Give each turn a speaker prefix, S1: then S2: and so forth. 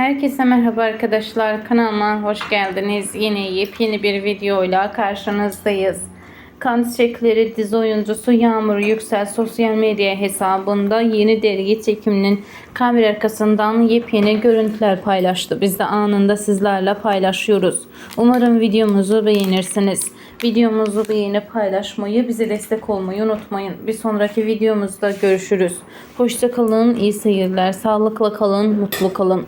S1: Herkese merhaba arkadaşlar. Kanalıma hoş geldiniz. Yine yepyeni bir videoyla karşınızdayız. Kan Çiçekleri dizi oyuncusu Yağmur Yüksel sosyal medya hesabında yeni dergi çekiminin kamera arkasından yepyeni görüntüler paylaştı. Biz de anında sizlerle paylaşıyoruz. Umarım videomuzu beğenirsiniz. Videomuzu beğenip paylaşmayı, bize destek olmayı unutmayın. Bir sonraki videomuzda görüşürüz. Hoşça kalın, iyi seyirler, sağlıkla kalın, mutlu kalın.